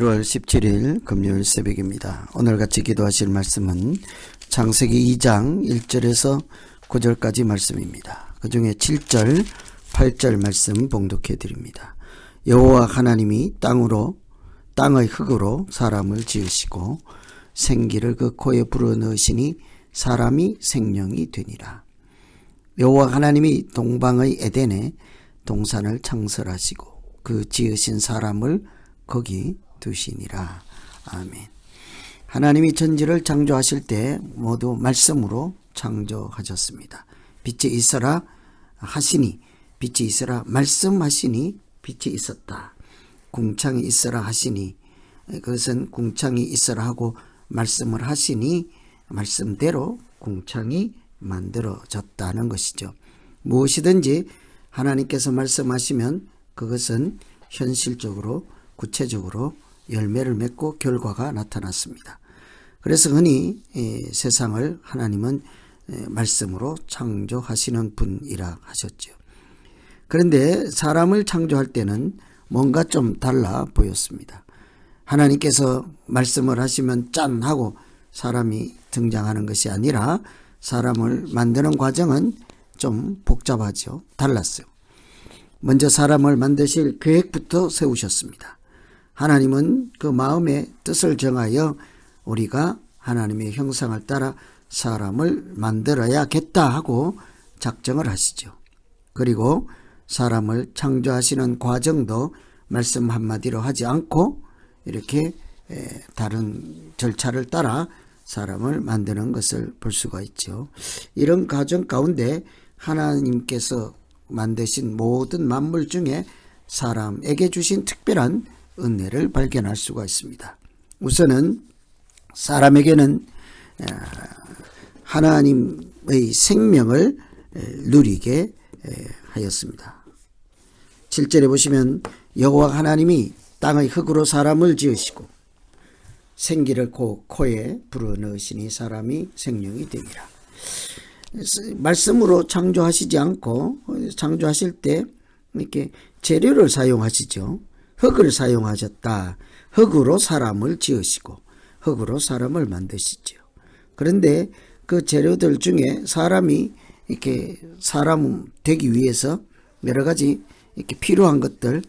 1월 17일 금요일 새벽입니다. 오늘 같이 기도하실 말씀은 창세기 2장 1절에서 9절까지 말씀입니다. 그 중에 7절, 8절 말씀 봉독해 드립니다. 여호와 하나님이 땅으로 땅의 흙으로 사람을 지으시고 생기를 그 코에 불어넣으시니 사람이 생명이 되니라. 여호와 하나님이 동방의 에덴에 동산을 창설하시고 그 지으신 사람을 거기 두시니라. 아멘. 하나님이 천지를 창조하실 때 모두 말씀으로 창조하셨습니다. 빛이 있어라 하시니 빛이 있어라 말씀하시니 빛이 있었다. 궁창이 있어라 하시니 그것은 궁창이 있어라 하고 말씀을 하시니 말씀대로 궁창이 만들어졌다는 것이죠. 무엇이든지 하나님께서 말씀하시면 그것은 현실적으로 구체적으로 열매를 맺고 결과가 나타났습니다. 그래서 흔히 세상을 하나님은 말씀으로 창조하시는 분이라 하셨죠. 그런데 사람을 창조할 때는 뭔가 좀 달라 보였습니다. 하나님께서 말씀을 하시면 짠 하고 사람이 등장하는 것이 아니라 사람을 만드는 과정은 좀 복잡하죠. 달랐어요. 먼저 사람을 만드실 계획부터 세우셨습니다. 하나님은 그 마음의 뜻을 정하여 우리가 하나님의 형상을 따라 사람을 만들어야겠다 하고 작정을 하시죠. 그리고 사람을 창조하시는 과정도 말씀 한마디로 하지 않고 이렇게 다른 절차를 따라 사람을 만드는 것을 볼 수가 있죠. 이런 과정 가운데 하나님께서 만드신 모든 만물 중에 사람에게 주신 특별한 은혜를 발견할 수가 있습니다. 우선은 사람에게는 하나님의 생명을 누리게 하였습니다. 7절에 보시면 여호와 하나님이 땅의 흙으로 사람을 지으시고 생기를 코, 코에 불어넣으시니 사람이 생명이 되니라. 말씀으로 창조하시지 않고 창조하실 때 이렇게 재료를 사용하시죠. 흙을 사용하셨다. 흙으로 사람을 지으시고 흙으로 사람을 만드시죠. 그런데 그 재료들 중에 사람이 이렇게 사람 되기 위해서 여러 가지 이렇게 필요한 것들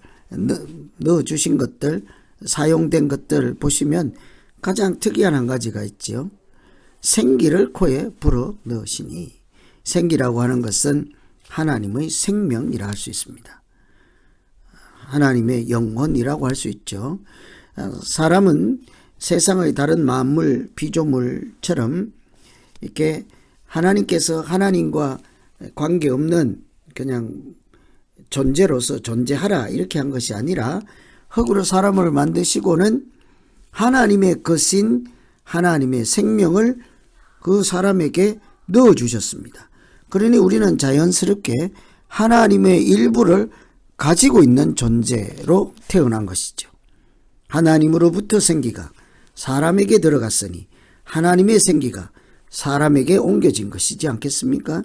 넣어 주신 것들 사용된 것들 보시면 가장 특이한 한 가지가 있죠. 생기를 코에 불어 넣으시니 생기라고 하는 것은 하나님의 생명이라 할 수 있습니다. 하나님의 영혼이라고 할 수 있죠. 사람은 세상의 다른 만물, 피조물처럼 이렇게 하나님께서 하나님과 관계없는 그냥 존재로서 존재하라 이렇게 한 것이 아니라 흙으로 사람을 만드시고는 하나님의 것인 하나님의 생명을 그 사람에게 넣어 주셨습니다. 그러니 우리는 자연스럽게 하나님의 일부를 가지고 있는 존재로 태어난 것이죠. 하나님으로부터 생기가 사람에게 들어갔으니 하나님의 생기가 사람에게 옮겨진 것이지 않겠습니까?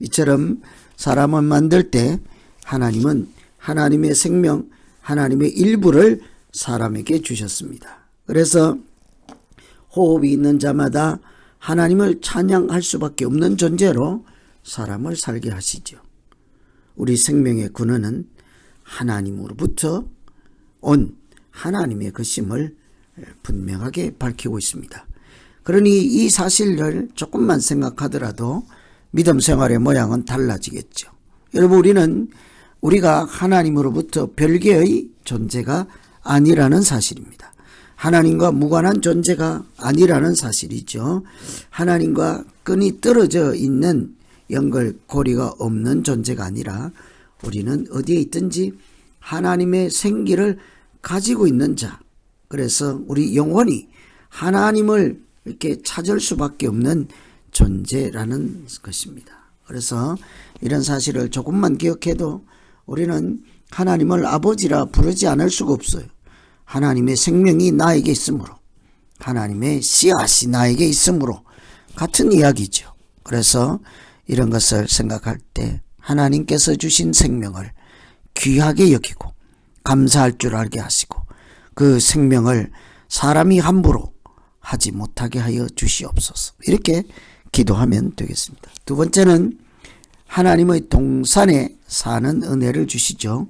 이처럼 사람을 만들 때 하나님은 하나님의 생명, 하나님의 일부를 사람에게 주셨습니다. 그래서 호흡이 있는 자마다 하나님을 찬양할 수밖에 없는 존재로 사람을 살게 하시죠. 우리 생명의 근원은 하나님으로부터 온 하나님의 것임을 분명하게 밝히고 있습니다. 그러니 이 사실을 조금만 생각하더라도 믿음 생활의 모양은 달라지겠죠. 여러분 우리는 우리가 하나님으로부터 별개의 존재가 아니라는 사실입니다. 하나님과 무관한 존재가 아니라는 사실이죠. 하나님과 끈이 떨어져 있는 연결고리가 없는 존재가 아니라 우리는 어디에 있든지 하나님의 생기를 가지고 있는 자. 그래서 우리 영혼이 하나님을 이렇게 찾을 수밖에 없는 존재라는 것입니다. 그래서 이런 사실을 조금만 기억해도 우리는 하나님을 아버지라 부르지 않을 수가 없어요. 하나님의 생명이 나에게 있으므로 하나님의 씨앗이 나에게 있으므로 같은 이야기죠. 그래서 이런 것을 생각할 때 하나님께서 주신 생명을 귀하게 여기고 감사할 줄 알게 하시고 그 생명을 사람이 함부로 하지 못하게 하여 주시옵소서. 이렇게 기도하면 되겠습니다. 두 번째는 하나님의 동산에 사는 은혜를 주시죠.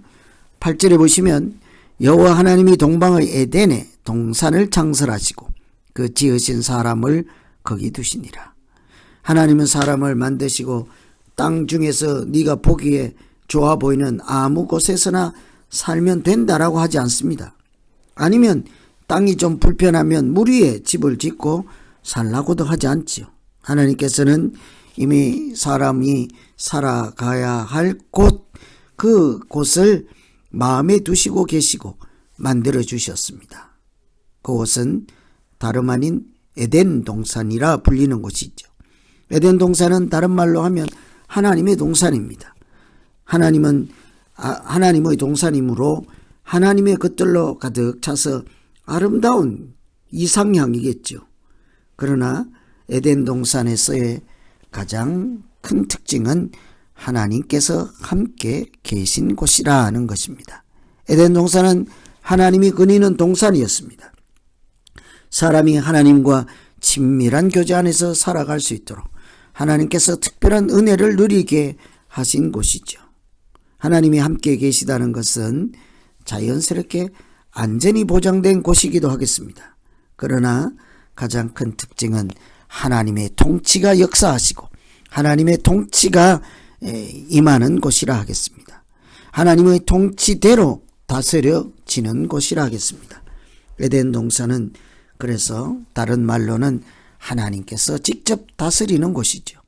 8절에 보시면 여호와 하나님이 동방의 에덴에 동산을 창설하시고 그 지으신 사람을 거기 두시니라. 하나님은 사람을 만드시고 땅 중에서 네가 보기에 좋아 보이는 아무 곳에서나 살면 된다라고 하지 않습니다. 아니면 땅이 좀 불편하면 물 위에 집을 짓고 살라고도 하지 않지요. 하나님께서는 이미 사람이 살아가야 할 곳, 그 곳을 마음에 두시고 계시고 만들어 주셨습니다. 그곳은 다름 아닌 에덴 동산이라 불리는 곳이죠. 에덴 동산은 다른 말로 하면 하나님의 동산입니다. 하나님은 아, 하나님의 동산이므로 하나님의 것들로 가득 차서 아름다운 이상향이겠죠. 그러나 에덴 동산에서의 가장 큰 특징은 하나님께서 함께 계신 곳이라는 것입니다. 에덴 동산은 하나님이 거니는 동산이었습니다. 사람이 하나님과 친밀한 교제 안에서 살아갈 수 있도록 하나님께서 특별한 은혜를 누리게 하신 곳이죠. 하나님이 함께 계시다는 것은 자연스럽게 안전이 보장된 곳이기도 하겠습니다. 그러나 가장 큰 특징은 하나님의 통치가 역사하시고 하나님의 통치가 임하는 곳이라 하겠습니다. 하나님의 통치대로 다스려지는 곳이라 하겠습니다. 에덴 동산은 그래서 다른 말로는 하나님께서 직접 다스리는 곳이죠.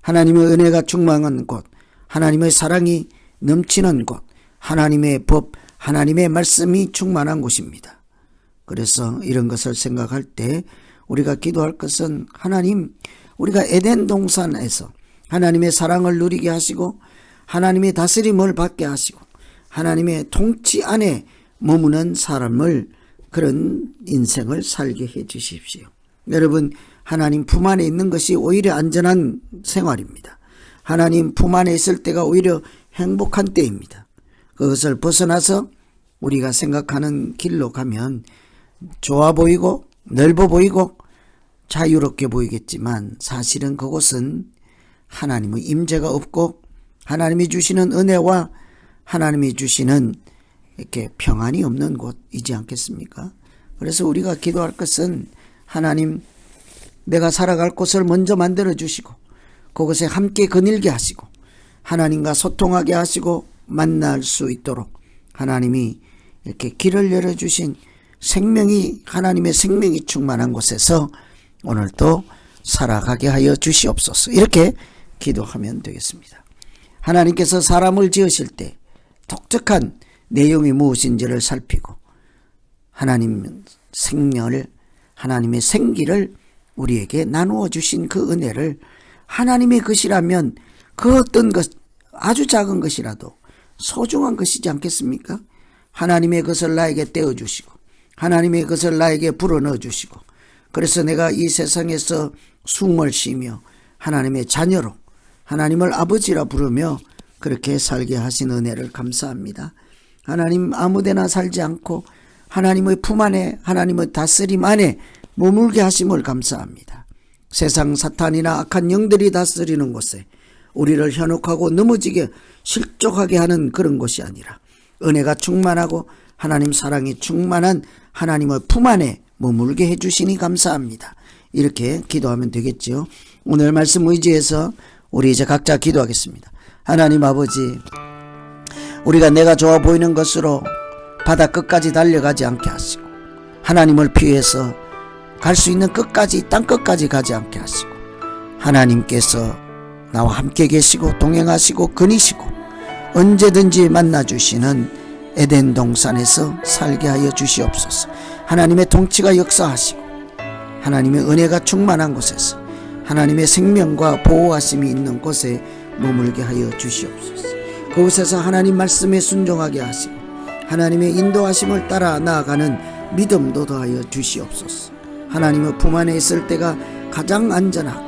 하나님의 은혜가 충만한 곳, 하나님의 사랑이 넘치는 곳, 하나님의 법, 하나님의 말씀이 충만한 곳입니다. 그래서 이런 것을 생각할 때 우리가 기도할 것은 하나님, 우리가 에덴 동산에서 하나님의 사랑을 누리게 하시고 하나님의 다스림을 받게 하시고 하나님의 통치 안에 머무는 사람을 그런 인생을 살게 해 주십시오. 여러분, 하나님 품 안에 있는 것이 오히려 안전한 생활입니다. 하나님 품 안에 있을 때가 오히려 행복한 때입니다. 그것을 벗어나서 우리가 생각하는 길로 가면 좋아 보이고 넓어 보이고 자유롭게 보이겠지만 사실은 그곳은 하나님의 임재가 없고 하나님이 주시는 은혜와 하나님이 주시는 이렇게 평안이 없는 곳이지 않겠습니까? 그래서 우리가 기도할 것은 하나님 내가 살아갈 곳을 먼저 만들어 주시고 그곳에 함께 거닐게 하시고 하나님과 소통하게 하시고 만날 수 있도록 하나님이 이렇게 길을 열어 주신 생명이 하나님의 생명이 충만한 곳에서 오늘도 살아가게 하여 주시옵소서. 이렇게 기도하면 되겠습니다. 하나님께서 사람을 지으실 때 독특한 내용이 무엇인지를 살피고 하나님 생명을 하나님의 생기를 우리에게 나누어 주신 그 은혜를 하나님의 것이라면 그 어떤 것 아주 작은 것이라도 소중한 것이지 않겠습니까? 하나님의 것을 나에게 떼어 주시고 하나님의 것을 나에게 불어넣어 주시고 그래서 내가 이 세상에서 숨을 쉬며 하나님의 자녀로 하나님을 아버지라 부르며 그렇게 살게 하신 은혜를 감사합니다. 하나님 아무데나 살지 않고 하나님의 품 안에 하나님의 다스림 안에 머물게 하심을 감사합니다. 세상 사탄이나 악한 영들이 다스리는 곳에 우리를 현혹하고 넘어지게 실족하게 하는 그런 곳이 아니라 은혜가 충만하고 하나님 사랑이 충만한 하나님의 품 안에 머물게 해주시니 감사합니다. 이렇게 기도하면 되겠죠. 오늘 말씀 의지해서 우리 이제 각자 기도하겠습니다. 하나님 아버지, 우리가 내가 좋아 보이는 것으로 바다 끝까지 달려가지 않게 하시고, 하나님을 피해서 갈 수 있는 끝까지, 땅 끝까지 가지 않게 하시고, 하나님께서 나와 함께 계시고, 동행하시고, 거니시고, 언제든지 만나 주시는 에덴 동산에서 살게 하여 주시옵소서. 하나님의 통치가 역사하시고, 하나님의 은혜가 충만한 곳에서, 하나님의 생명과 보호하심이 있는 곳에 머물게 하여 주시옵소서. 그곳에서 하나님 말씀에 순종하게 하시고 하나님의 인도하심을 따라 나아가는 믿음도 더하여 주시옵소서. 하나님의 품 안에 있을 때가 가장 안전하고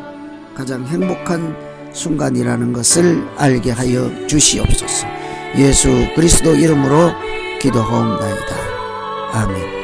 가장 행복한 순간이라는 것을 알게 하여 주시옵소서. 예수 그리스도 이름으로 기도하옵나이다. 아멘.